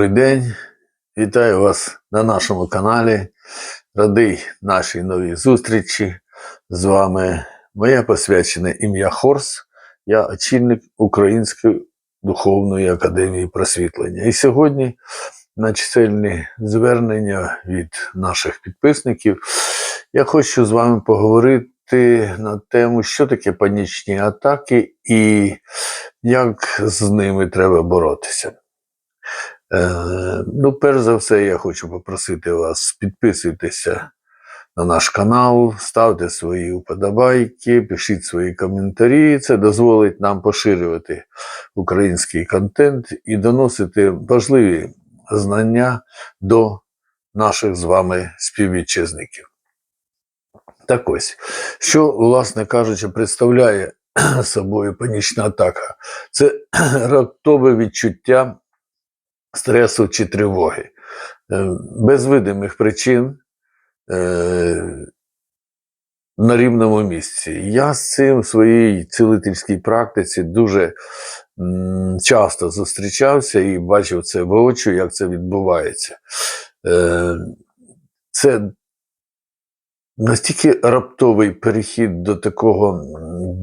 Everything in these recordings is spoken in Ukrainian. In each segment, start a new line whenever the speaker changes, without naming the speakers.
Добрий день, вітаю вас на нашому каналі. Радий нашій новій зустрічі. З вами моє посвячене ім'я Хорс. Я очільник Української духовної академії просвітлення. І сьогодні на чисельні звернення від наших підписників я хочу з вами поговорити на тему, що таке панічні атаки і як з ними треба боротися. Е, ну, перш за все, я хочу попросити вас підписуйтеся на наш канал, ставте свої вподобайки, пишіть свої коментарі. Це дозволить нам поширювати український контент і доносити важливі знання до наших з вами співвітчизників. Так ось, що, власне кажучи, представляє собою панічна атака? Це раптове відчуття стресу чи тривоги. Е, Без видимих причин е, на рівному місці. Я з цим в своїй цілительській практиці дуже часто зустрічався і бачив це воочию, як це відбувається. Е, Це настільки раптовий перехід до такого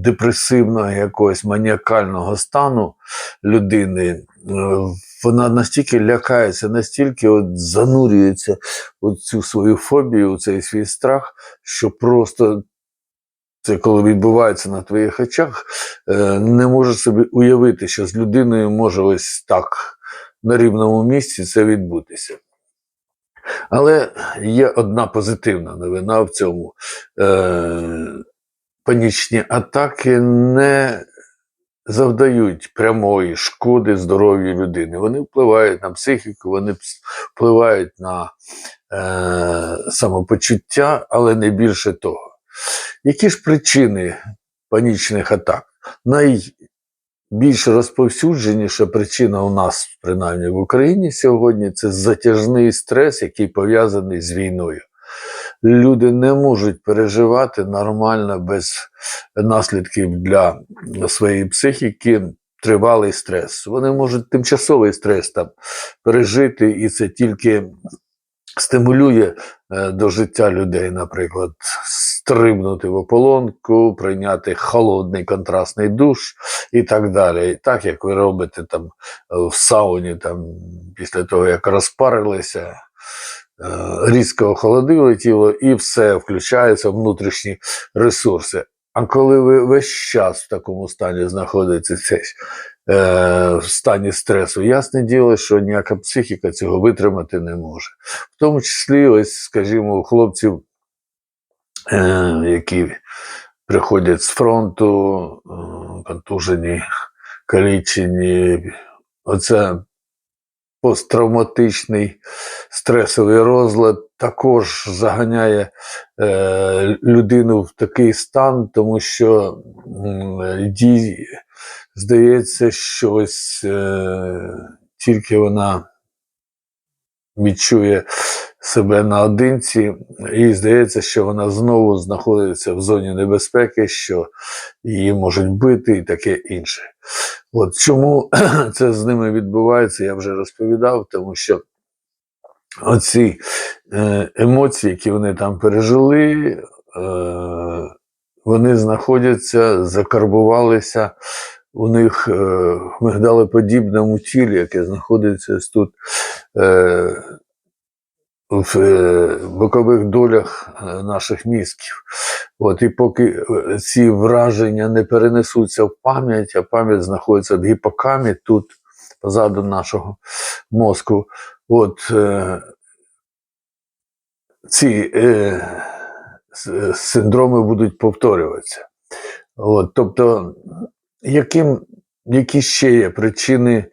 депресивного, якогось маніакального стану людини, вона настільки лякається, настільки от занурюється у цю свою фобію, у цей свій страх, що просто це коли відбувається на твоїх очах, е, не можеш собі уявити, що з людиною може ось так на рівному місці це відбутися. Але є одна позитивна новина в цьому. Е, панічні атаки не завдають прямої шкоди здоров'ю людини. Вони впливають на психіку, вони впливають на е, самопочуття, але не більше того. Які ж причини панічних атак? Найбільш розповсюдженіша причина у нас, принаймні в Україні сьогодні, це затяжний стрес, який пов'язаний з війною. Люди не можуть переживати нормально без наслідків для своєї психіки тривалий стрес. Вони можуть тимчасовий стрес там пережити, і це тільки стимулює е, до життя людей, наприклад, стрибнути в ополонку, прийняти холодний контрастний душ і так далі. Так як ви робите там в сауні, там, після того, як розпарилися. Е, Різко охолодили тіло, і все включаються внутрішні ресурси. А коли ви весь час в такому стані знаходитеся е, в стані стресу, ясне діло, що ніяка психіка цього витримати не може. В тому числі, ось, скажімо, у хлопців, е, які приходять з фронту, контужені, калічені, оце посттравматичний стресовий розлад також заганяє е, людину в такий стан, тому що їй здається, що ось е, тільки вона відчує себе наодинці, і здається, що вона знову знаходиться в зоні небезпеки, що її можуть бити і таке інше. От чому це з ними відбувається, я вже розповідав, тому що оці е, емоції, які вони там пережили, е, вони знаходяться, закарбувалися у них е, в мигдалеподібному тілі, яке знаходиться тут в е, бокових долях е, наших мізків. От, і поки е, ці враження не перенесуться в пам'ять, а пам'ять знаходиться в гіпокамі тут, позаду нашого мозку. От, е, ці е, синдроми будуть повторюватися. От, тобто, яким, які ще є причини,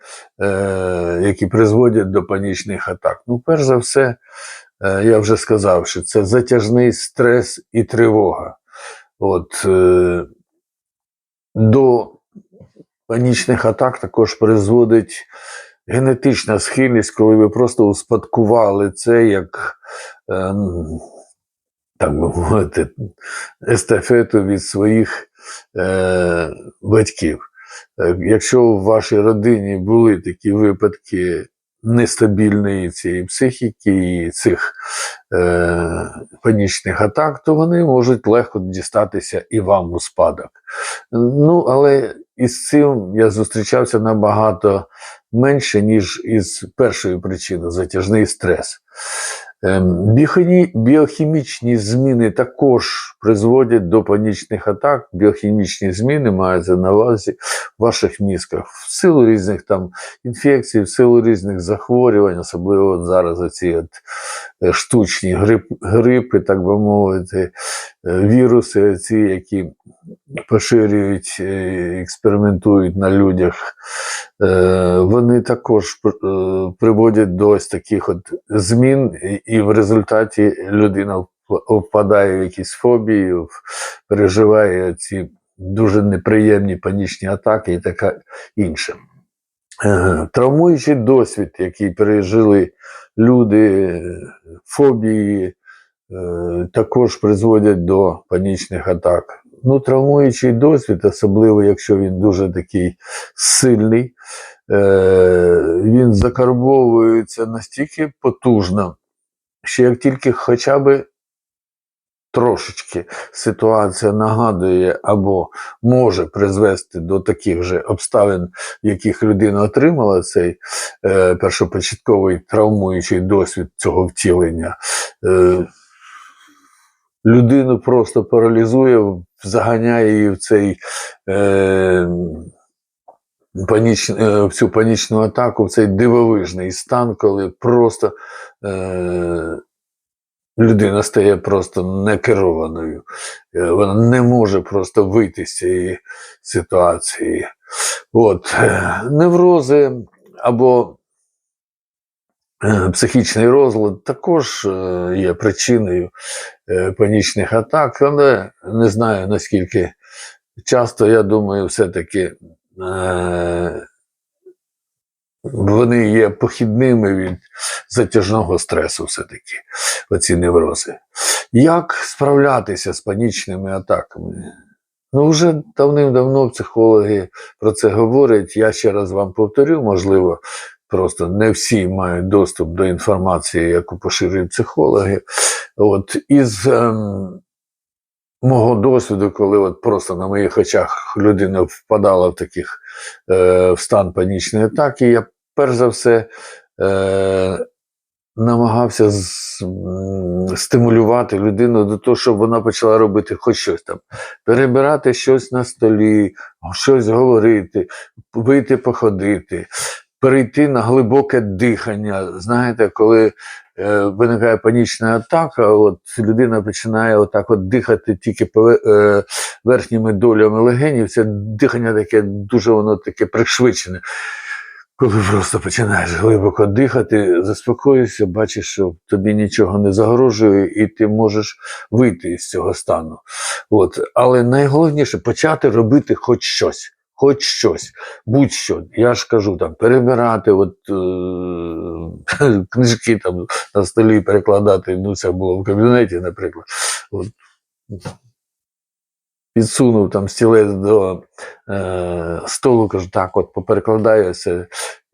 е, які призводять до панічних атак? Ну, перш за все, е, я вже сказав, що це затяжний стрес і тривога. От, е, до панічних атак також призводить генетична схильність, коли ви просто успадкували це як, е, так би мовити, естафету від своїх е, батьків. Е, Якщо в вашій родині були такі випадки нестабільної цієї психіки і цих е, панічних атак, то вони можуть легко дістатися і вам у спадок. Ну, але із цим я зустрічався набагато менше, ніж із першою причиною затяжний стрес. Ем, біохімі- Біохімічні зміни також призводять до панічних атак. Біохімічні зміни маються на увазі в ваших мізках в силу різних там інфекцій, в силу різних захворювань, особливо зараз оці от е, штучні грип, грипи, так би мовити, віруси, ці, які поширюють, е, експериментують на людях, е, вони також е, приводять до ось таких от змін, і- в результаті людина впадає в якісь фобії, переживає ці дуже неприємні панічні атаки і таке інше. Травмуючий досвід, який пережили люди, фобії, також призводять до панічних атак. Ну, травмуючий досвід, особливо якщо він дуже такий сильний, е, він закарбовується настільки потужно, що як тільки хоча б трошечки ситуація нагадує або може призвести до таких же обставин, яких людина отримала цей е, першопочатковий травмуючий досвід цього втілення, е, людину просто паралізує, заганяє її в цей. Е, Паніч, е, в цю панічну атаку, в цей дивовижний стан, коли просто е, людина стає просто некерованою. Е, Вона не може просто вийти з цієї ситуації. От, е, неврози або психічний розлад також е, є причиною е, панічних атак, але не знаю наскільки часто, я думаю, все-таки е, вони є похідними від затяжного стресу, все-таки, оці неврози. Як справлятися з панічними атаками? Ну, вже давним-давно психологи про це говорять. Я ще раз вам повторю, можливо, просто не всі мають доступ до інформації, яку поширюють психологи. От із ем, мого досвіду, коли от просто на моїх очах людина впадала в таких е, в стан панічної атаки, я перш за все е, намагався з, м, стимулювати людину до того, щоб вона почала робити хоч щось там, перебирати щось на столі, щось говорити, вийти походити, перейти на глибоке дихання. Знаєте, коли е, виникає панічна атака, от людина починає отак от дихати тільки е, верхніми долями легенів, це дихання таке дуже воно таке пришвидшене. Коли просто починаєш глибоко дихати, заспокоїшся, бачиш, що тобі нічого не загрожує, і ти можеш вийти із цього стану. От. Але найголовніше почати робити хоч щось. Хоч щось, будь-що. Я ж кажу, там, перебирати от, е- книжки там на столі перекладати, ну це було в кабінеті, наприклад. От. Підсунув там стілець до е, столу, кажу, так, от поперекладаю це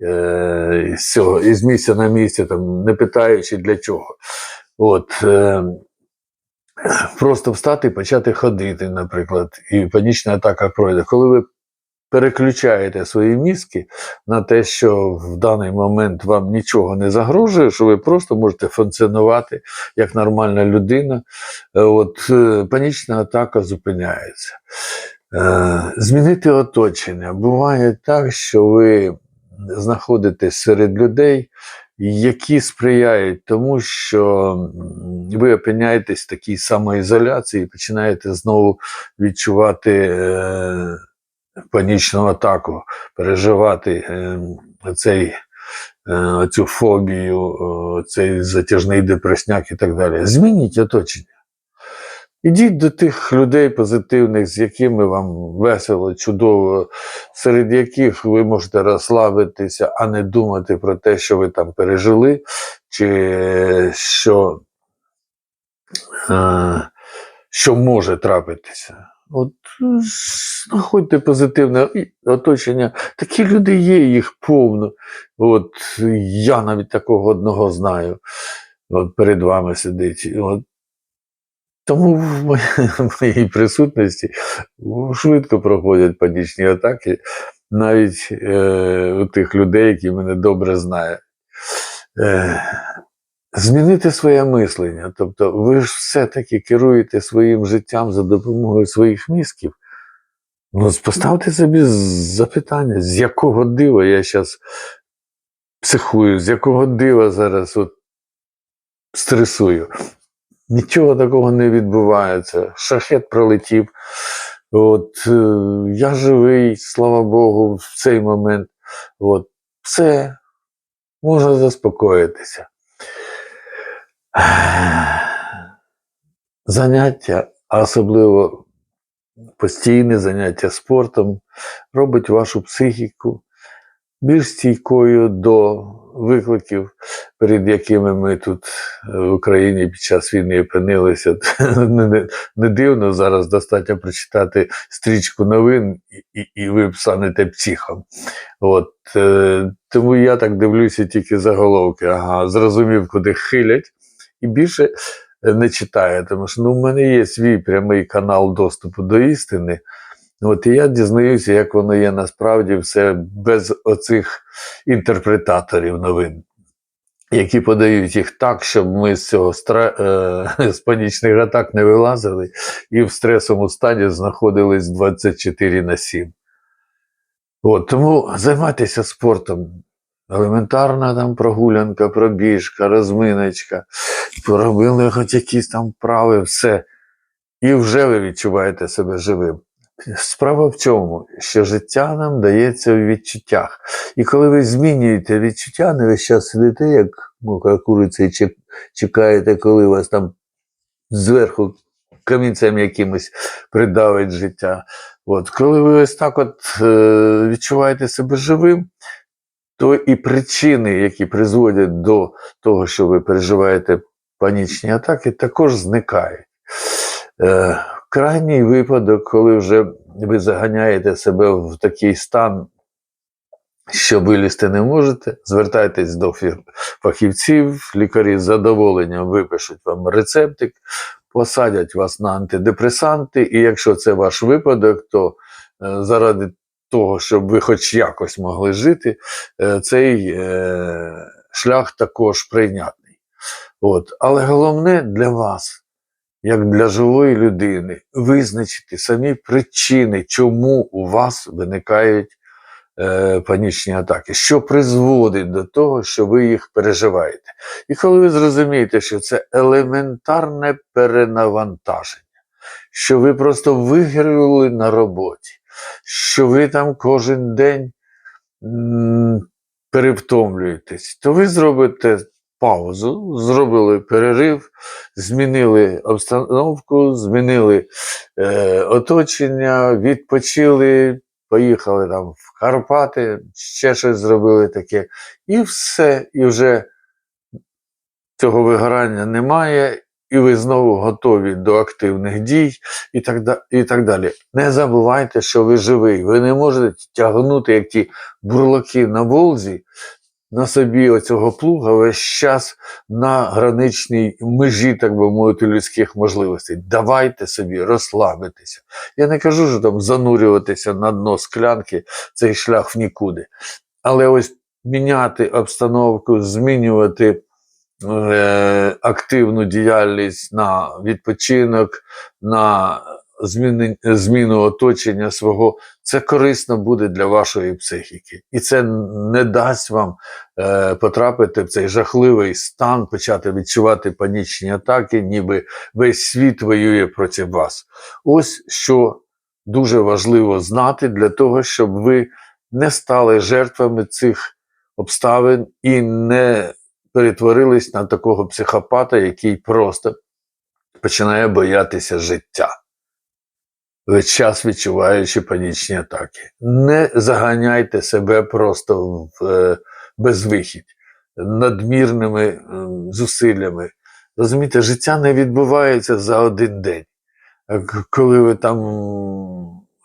е, з цього, із місця на місце, там, не питаючи для чого. От, е, просто встати і почати ходити, наприклад, і панічна атака пройде. Коли ви переключаєте свої мізки на те, що в даний момент вам нічого не загрожує, що ви просто можете функціонувати як нормальна людина, е, от е, панічна атака зупиняється. Е, Змінити оточення. Буває так, що ви знаходитесь серед людей, які сприяють тому, що ви опиняєтесь в такій самоізоляції і починаєте знову відчувати панічну атаку, переживати е, цей, е, цю фобію, цей затяжний депресняк і так далі. Змініть оточення. Ідіть до тих людей позитивних, з якими вам весело, чудово, серед яких ви можете розслабитися, а не думати про те, що ви там пережили, чи що, е, що може трапитися. От е, знаходьте позитивне оточення. Такі люди є, їх повно. От я навіть такого одного знаю. От перед вами сидить. От. Тому в моїй, присутності швидко проходять панічні атаки, навіть е, у тих людей, які мене добре знають. Е, змінити своє мислення. Тобто, ви ж все-таки керуєте своїм життям за допомогою своїх мізків. Ну, поставте собі запитання, з якого дива я зараз психую, з якого дива зараз от стресую. Нічого такого не відбувається. Шахет пролетів. От, е, я живий, слава Богу, в цей момент. От, все, можна заспокоїтися. Заняття, а особливо постійне заняття спортом, робить вашу психіку більш стійкою до викликів, перед якими ми тут е, в Україні під час війни опинилися. Не, дивно зараз достатньо прочитати стрічку новин, і, і, і ви станете психом. От, е, тому я так дивлюся тільки заголовки. Ага, зрозумів, куди хилять, і більше е, не читаю, тому що ну, в мене є свій прямий канал доступу до істини. От і я дізнаюся, як воно є насправді все без оцих інтерпретаторів новин, які подають їх так, щоб ми з цього стра... е... з панічних атак не вилазили і в стресовому стані знаходились 24 на 7. От, тому займайтеся спортом. Елементарна там прогулянка, пробіжка, розминочка, поробили хоч якісь там вправи, все. І вже ви відчуваєте себе живим. Справа в чому? Що життя нам дається в відчуттях. І коли ви змінюєте відчуття, не весь час сидите, як мука куриця, і чекаєте, коли вас там зверху камінцем якимось придавить життя. От, коли ви ось так от е, відчуваєте себе живим, то і причини, які призводять до того, що ви переживаєте панічні атаки, також зникають. Е, крайній випадок, коли вже ви заганяєте себе в такий стан, що вилізти не можете, звертайтесь до фахівців, лікарі з задоволенням випишуть вам рецептик, посадять вас на антидепресанти, і якщо це ваш випадок, то е, заради того, щоб ви хоч якось могли жити, е, цей е, шлях також прийнятний. От. Але головне для вас як для живої людини, визначити самі причини, чому у вас виникають е, панічні атаки, що призводить до того, що ви їх переживаєте. І коли ви зрозумієте, що це елементарне перенавантаження, що ви просто виграли на роботі, що ви там кожен день перевтомлюєтесь, то ви зробите паузу, зробили перерив, змінили обстановку, змінили е, оточення, відпочили, поїхали там в Карпати, ще щось зробили таке, і все, і вже цього вигорання немає, і ви знову готові до активних дій, і так, і так далі. Не забувайте, що ви живий. Ви не можете тягнути, як ті бурлаки на Волзі, на собі оцього плуга весь час на граничній межі, так би мовити, людських можливостей. Давайте собі розслабитися. Я не кажу, що там занурюватися на дно склянки цей шлях в нікуди. Але ось міняти обстановку, змінювати е, активну діяльність на відпочинок, на зміни, зміну оточення свого, це корисно буде для вашої психіки. І це не дасть вам е, потрапити в цей жахливий стан, почати відчувати панічні атаки, ніби весь світ воює проти вас. Ось що дуже важливо знати для того, щоб ви не стали жертвами цих обставин і не перетворились на такого психопата, який просто починає боятися життя. Весь час відчуваючи панічні атаки. Не заганяйте себе просто в е, безвихідь надмірними е, зусиллями. Розумієте, життя не відбувається за один день. коли ви там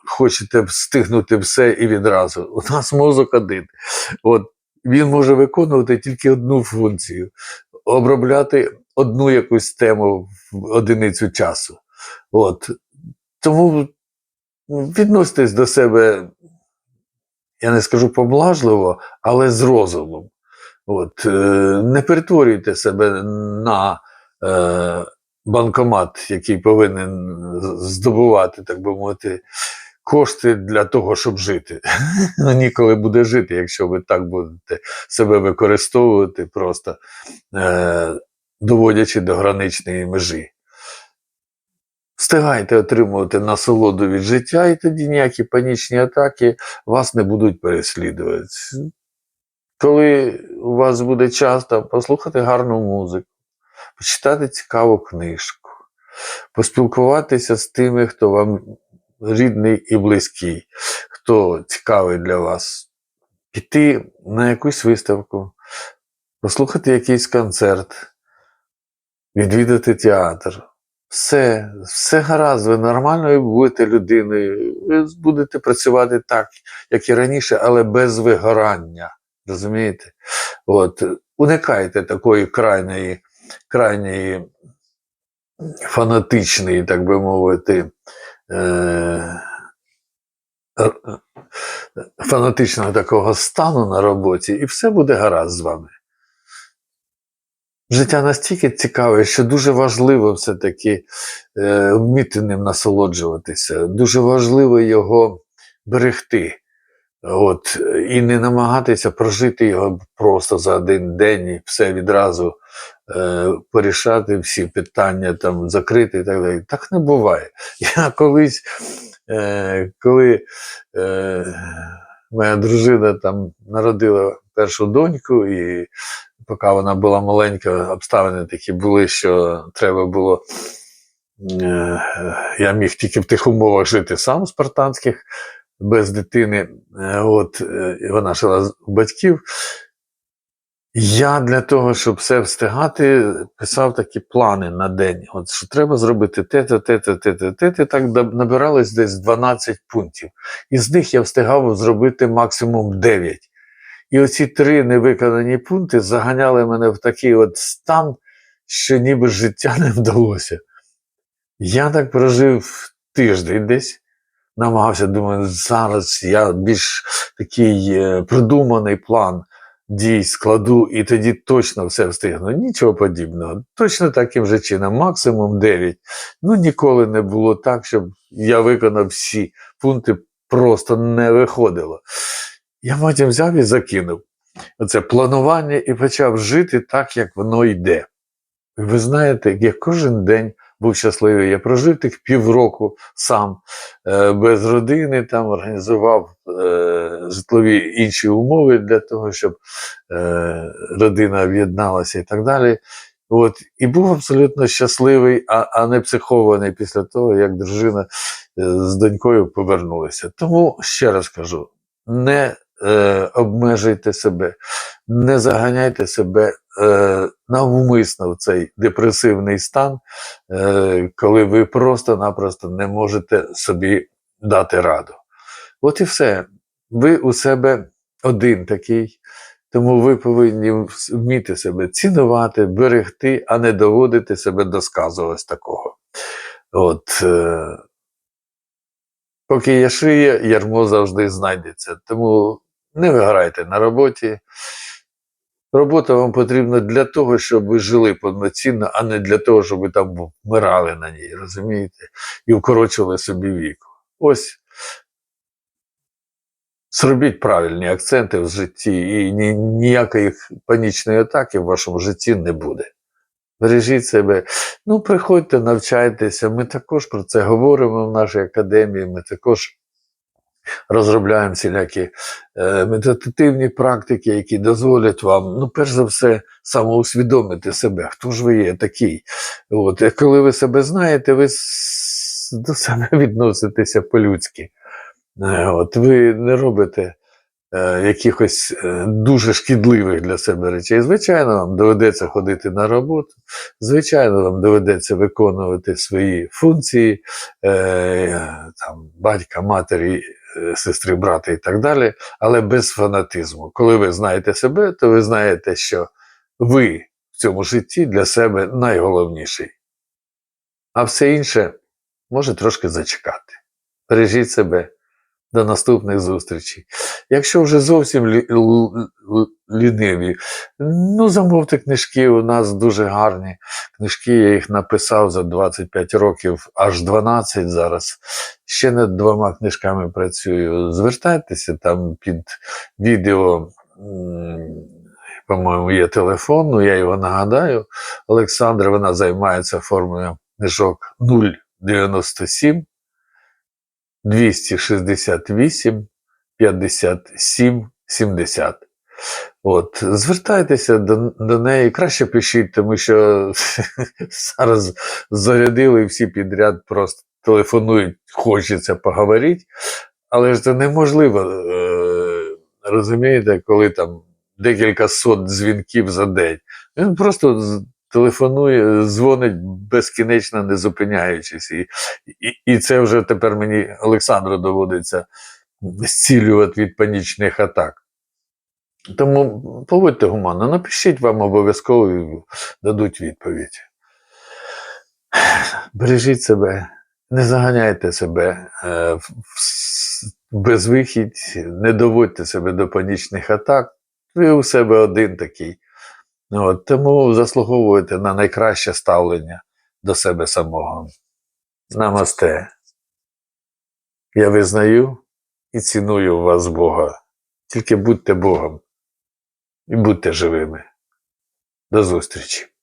хочете встигнути все і відразу. У нас мозок один. От, він може виконувати тільки одну функцію обробляти одну якусь тему в одиницю часу. От. Тому відноситесь до себе, я не скажу поблажливо, але з розумом. От, е, не перетворюйте себе на е, банкомат, який повинен здобувати, так би мовити, кошти для того, щоб жити. Ну, ніколи буде жити, якщо ви так будете себе використовувати, просто е, доводячи до граничної межі. Встигайте отримувати насолоду від життя, і тоді ніякі панічні атаки вас не будуть переслідувати. Коли у вас буде час там, послухати гарну музику, почитати цікаву книжку, поспілкуватися з тими, хто вам рідний і близький, хто цікавий для вас, піти на якусь виставку, послухати якийсь концерт, відвідати театр. Все, все гаразд, ви нормальною будете людиною, ви будете працювати так, як і раніше, але без вигорання. Розумієте? От, уникайте такої крайньої, крайньої фанатичної, так би мовити, е, фанатичного такого стану на роботі, і все буде гаразд з вами. Життя настільки цікаве, що дуже важливо все-таки е, вміти ним насолоджуватися. Дуже важливо його берегти. От, і не намагатися прожити його просто за один день і все відразу е, порішати всі питання, там, закрити і так далі. Так не буває. Я колись, е, коли е, моя дружина там народила першу доньку, і поки вона була маленька, обставини такі були, що треба було. е, Я міг тільки в тих умовах жити сам спартанських, без дитини. Е, От, вона жила у батьків. Я для того, щоб все встигати, писав такі плани на день. От що треба зробити те-те, те-те, те-те, те-те. Так набиралось десь 12 пунктів. Із них я встигав зробити максимум 9. І оці три невиконані пункти заганяли мене в такий от стан, що ніби життя не вдалося. Я так прожив тиждень десь, намагався, думаю, зараз я більш такий е, продуманий план дій складу, і тоді точно все встигну. Нічого подібного. Точно таким же чином, максимум 9. Ну, ніколи не було так, щоб я виконав всі пункти, просто не виходило. Я потім взяв і закинув оце планування і почав жити так, як воно йде. Ви знаєте, я кожен день був щасливий. Я прожив тих півроку сам е, без родини, там організував е, житлові інші умови для того, щоб е, родина об'єдналася і так далі. От, і був абсолютно щасливий, а, а не психований після того, як дружина з донькою повернулися. Тому ще раз кажу: не е, обмежуйте себе, не заганяйте себе е, навмисно в цей депресивний стан, е, коли ви просто-напросто не можете собі дати раду. От і все. Ви у себе один такий, тому ви повинні вміти себе цінувати, берегти, а не доводити себе до сказу ось такого. От, е, поки є шия, ярмо завжди знайдеться. Тому не виграйте на роботі. Робота вам потрібна для того, щоб ви жили повноцінно, а не для того, щоб ви там вмирали на ній, розумієте? І вкорочували собі віку. Ось зробіть правильні акценти в житті, і ні, ніякої панічної атаки в вашому житті не буде. Бережіть себе. Ну, приходьте, навчайтеся. Ми також про це говоримо в нашій академії. Ми також розробляємо всілякі е, медитативні практики, які дозволять вам, ну, перш за все, самоусвідомити себе, хто ж ви є такий. От, і коли ви себе знаєте, ви до себе відноситеся по-людськи. Е, От, ви не робите е, якихось е, дуже шкідливих для себе речей. Звичайно, вам доведеться ходити на роботу, звичайно, вам доведеться виконувати свої функції е, там, батька, матері, е, сестри, брата і так далі, але без фанатизму. Коли ви знаєте себе, то ви знаєте, що ви в цьому житті для себе найголовніший. А все інше може трошки зачекати. Бережіть себе. До наступних зустрічей. Якщо вже зовсім ліниві, ну замовте книжки. У нас дуже гарні книжки. Я їх написав за 25 років, аж 12 зараз. Ще над двома книжками працюю. Звертайтеся там під відео. По-моєму, є телефон, ну я його нагадаю. Олександра, вона займається формою книжок 097 268 57 70. От, звертайтеся до, до неї, краще пишіть, тому що зараз зарядили всі підряд просто телефонують, хочеться поговорити, але ж це неможливо, е, розумієте, коли там декілька сот дзвінків за день. Він просто телефонує, дзвонить безкінечно, не зупиняючись. І, і, і це вже тепер мені Олександру доводиться зцілювати від панічних атак. Тому поводьте гуманно, напишіть вам обов'язково і дадуть відповідь. Бережіть себе, не заганяйте себе е, в безвихідь, не доводьте себе до панічних атак. Ви у себе один такий. От, тому заслуговуєте на найкраще ставлення до себе самого. Намасте. Я визнаю і ціную вас Бога. Тільки будьте Богом і будьте живими. До зустрічі!